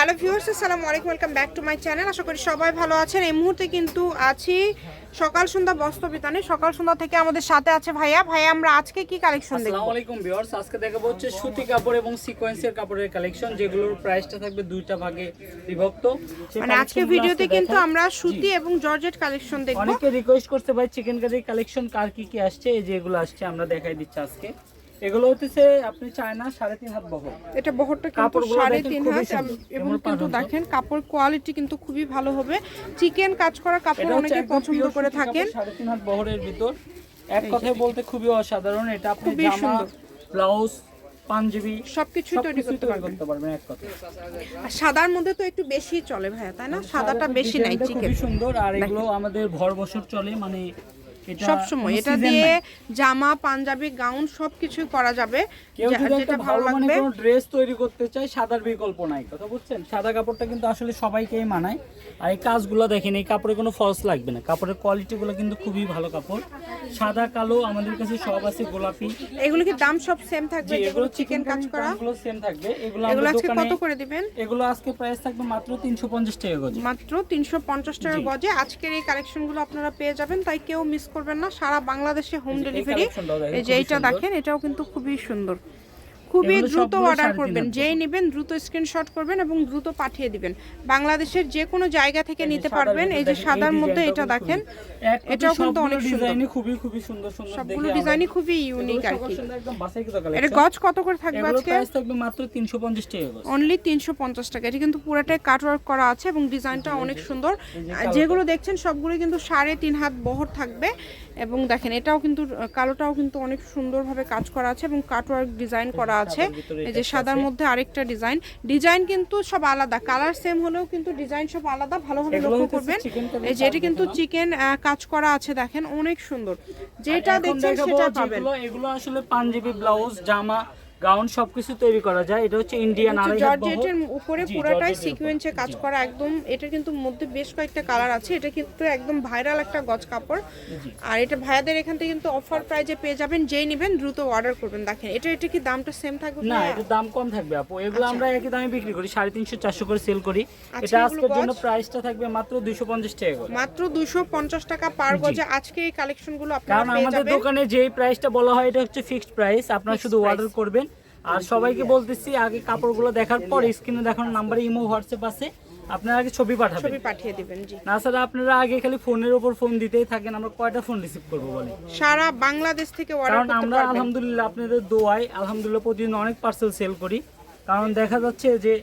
Hello viewers আসসালামু আলাইকুম। Welcome back to my channel আশা করি সবাই ভালো আছেন। এই মুহূর্তে কিন্তু আছি সকাল সন্ধ্যা বস্ত্র বিতানে সকাল সন্ধ্যা থেকে আমাদের সাথে আছে ভাইয়া। ভাইয়া আমরা আজকে কি কালেকশন দেখব? আসসালামু আলাইকুম ভিউয়ার্স আজকে দেখাবো হচ্ছে সুতি কাপড় এবং সিকোয়েন্সের কাপড়ের কালেকশন যেগুলোর প্রাইসটা থাকবে দুইটা ভাগে বিভক্ত। মানে আজকে ভিডিওতে কিন্তু আমরা সুতি এবং জর্জেট কালেকশন দেখব। অনেকে রিকোয়েস্ট করতে ভাই চিকেন কারির কালেকশন কার কি কি আসছে? এই যে এগুলো আসছে আমরা দেখাই দিচ্ছি আজকে। এগুলো হচ্ছে আপনি চায়না সাড়ে তিন হাত বহর। এটা বহরটা কিন্তু সাড়ে তিন হাত। এবং কিন্তু দেখেন কাপড় কোয়ালিটি কিন্তু খুবই ভালো হবে। চিকেন কাজ করা কাপড় অনেকে পছন্দ করে থাকেন। সাড়ে তিন হাত বহরের ভিতর। এক কথায় বলতে খুবই অসাধারণ এটা আপনি জামা ব্লাউজ পাঞ্জাবি সবকিছুই তৈরি করতে পারবেন। এক কথায়। আর সাদার মধ্যে তো একটু বেশি চলে ভাইয়া তাই না? সাদাটা বেশি নাই চিকেন খুবই সুন্দর আর এগুলো আমাদের ভর বছর চলে মানে সব সময়। এটা দিয়ে জামা পাঞ্জাবি গাউন সবকিছুই করা যাবে। যেটা ভালো লাগবে। কোনো ড্রেস তৈরি করতে চায় সাদার বিকল্প নাই। কথা বুঝছেন? সাদা কাপড়টা কিন্তু আসলে সবাইকেই মানায়। আর এই কাজগুলো দেখেন এই কাপড়ে কোনো ফলস লাগবে না। কাপড়ের কোয়ালিটিগুলো কিন্তু খুবই ভালো কাপড়। সাদা কালো আমাদের কাছে সব আছে গোলাপি। এগুলো কি দাম সব সেম থাকবে? যেগুলো চিকেন কাজ করা? এগুলো সেম থাকবে। এগুলো এগুলো আজকে কত করে দিবেন? এগুলো আজকে প্রাইস থাকবে মাত্র 350 টাকা গজ। মাত্র তিনশো পঞ্চাশ টাকা গজে। আজকের এই কালেকশনগুলো আপনারা পেয়ে যাবেন তাই কেউ মিস করবেন না। সারা বাংলাদেশে হোম ডেলিভারি এই যে এইটা দেখেন এটাও কিন্তু খুবই সুন্দর। খুবই দ্রুত অর্ডার করবেন। যেই নেবেন দ্রুত স্ক্রিনশট করবেন এবং দ্রুত পাঠিয়ে দিবেন। বাংলাদেশের যে কোনো জায়গা থেকে নিতে পারবেন। এই যে সাদার মধ্যে এটা দেখেন এটাও কিন্তু অনেক সুন্দর। ডিজাইনই খুবই খুবই সুন্দর সুন্দর সবগুলো ডিজাইনই খুবই ইউনিক আর কি। এটা গজ কত করে থাকবে আজকে? প্রাইস থাকবে মাত্র 350 টাকা। অনলি তিনশো পঞ্চাশ টাকা। এটা কিন্তু পুরাটাই কাটওয়ার্ক করা আছে এবং ডিজাইনটা অনেক সুন্দর। যেগুলো দেখছেন সবগুলো কিন্তু সাড়ে তিন হাত বহর থাকবে এবং দেখেন এটাও কিন্তু কালোটাও কিন্তু অনেক সুন্দরভাবে কাজ করা আছে এবং কাট ওয়ার্ক ডিজাইন করা আছে। এই যে সাদার মধ্যে আরেকটা ডিজাইন। ডিজাইন কিন্তু সব আলাদা। কালার সেম হলেও কিন্তু ডিজাইন সব আলাদা। ভালোভাবে লক্ষ্য করবেন। এই যে এটা কিন্তু। চিকেন কাজ করা আছে দেখেন। অনেক সুন্দর। যেটা এখন দেখছেন সেটা পাবেন। এগুলো আসলে পাঞ্জাবি ব্লাউজ জামা গাউন সবকিছু তৈরি করা যায়। এটা হচ্ছে ইন্ডিয়ান আড়াই হাত জর্জেটের উপরে পুরোটাই সিকোয়েন্সে কাজ করা একদম এটা কিন্তু মধ্যে বেশ কয়েকটা কালার আছে এটা কিন্তু একদম ভাইরাল একটা গজ কাপড়। আর এটা ভাইয়াদের এখান থেকে কিন্তু অফার প্রাইজে পেয়ে যাবেন যেই নেবেন দ্রুত অর্ডার করবেন। দেখেন এটা এটা কি দামটা সেম থাকবে না? এটার দাম কম থাকবে আপু। এগুলো আমরা একই দামে বিক্রি করি সাড়ে তিনশো চারশো করে সেল করি। আচ্ছা, এটা আজকের জন্য প্রাইসটা থাকবে মাত্র দুইশো পঞ্চাশ টাকা মাত্র দুশো পঞ্চাশ টাকা পার গজে। আজকে এই কালেকশনগুলো আপনারা কারণ আমাদের দোকানে যেই প্রাইসটা বলা হয় এটা হচ্ছে ফিক্সড প্রাইস আপনারা শুধু অর্ডার করবেন। আর সবাইকে বলতেছি আগে কাপড়গুলো দেখার পর স্ক্রিনে দেখানোর নাম্বারে ইমো হোয়াটসঅ্যাপ আছে। আপনারা আগে ছবি পাঠাবেন। ছবি পাঠিয়ে দিবেন জি। না স্যার আপনারা আগে খালি ফোনের উপর ফোন দিতেই থাকেন আমরা কয়টা ফোন রিসিভ করব বলে সারা বাংলাদেশ থেকে অর্ডার করতে আমরা আলহামদুলিল্লাহ আপনাদের দোয়ায় আলহামদুলিল্লাহ প্রতিদিন অনেক পার্সেল সেল করি। কারণ দেখা যাচ্ছে যে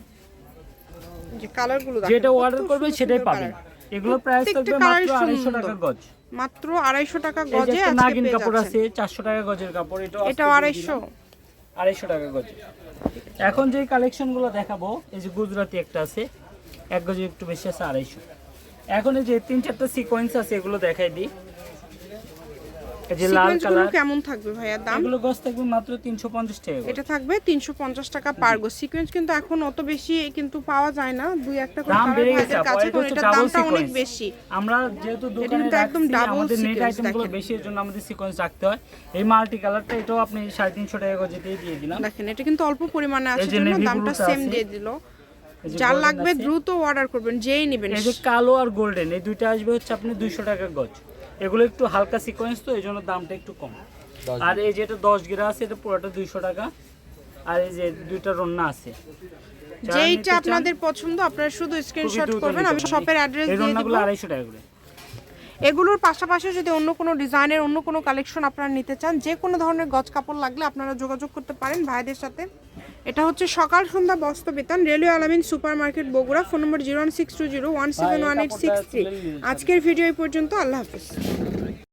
যে কালারগুলো যেটা অর্ডার করবেন সেটাই পাবেন। এগুলোর প্রাইস থাকবে মাত্র colour আড়াইশো সুন্দর। টাকা গজ। মাত্র আড়াইশো টাকা এই গজে আজকে নাগিন কাপড় আছে চারশো টাকা গজের কাপড় এটাও আজকে এটাও দিয়ে আড়াইশো টাকা গজ। এখন যে কালেকশনগুলো দেখাবো, এই যে গুজরাটি একটা আছে, এক গজে একটু বেশি আছে আড়াইশো। এখন এই যে তিন চারটা সিকোয়েন্স আছে, এগুলো দেখাই দিই। এই যে লাল কালার কেমন থাকবে ভাইয়া? দাম? এগুলো গজ থাকবে মাত্র তিনশো পঞ্চাশ টাকা এটা থাকবে তিনশো পঞ্চাশ টাকা পার গো সিকোয়েন্স কিন্তু এখন অত বেশি কিন্তু পাওয়া যায় না। দুই একটা করে দাম বেড়ে গেছে কাছে তো হচ্ছে দামটা অনেক বেশি। আমরা যেহেতু দোকানে একদম রাখছি নেট আইটেমগুলো দেখেন। বেশি এর জন্য আমাদের সিকোয়েন্স রাখতে হয়। এই মাল্টি কালারটা এটাও আপনি সাড়ে তিনশো টাকা গজেতেই দিয়ে দিলাম। দেখেন এটা কিন্তু অল্প পরিমাণে আছে জন্য দামটা সেম দিয়ে দিল। যার লাগবে দ্রুত অর্ডার করবেন যেই নেবেন। এই যে কালো আর গোল্ডেন এই দুইটা আসবে হচ্ছে আপনি দুইশো টাকা গজ। এগুলো একটু হালকা সিকোয়েন্স তো এই জন্য দামটা একটু কম। আর এই যে এটা দশ গিরা আছে এটা পুরোটা দুইশো টাকা। আর এই যে দুইটা রন্না আছে। যেইটা আপনাদের পছন্দ আপনারা শুধু স্ক্রিনশট করবেন আমি শপের অ্যাড্রেস দিয়ে দিব। রন্নাগুলো আড়াইশো টাকা করে। এগুলোর পাশাপাশি যদি অন্য কোনো ডিজাইনের অন্য কোনো কালেকশন আপনারা নিতে চান যে কোনো ধরনের গজ কাপড় লাগলে আপনারা যোগাযোগ করতে পারেন ভাইদের সাথে। এটা হচ্ছে সকাল সন্ধ্যা বস্ত্র বেতন railway Alamin super market Bogura, phone number zero one six two zero one seven one eight six three. আজকের ভিডিও এই পর্যন্ত, আল্লাহ হাফিজ।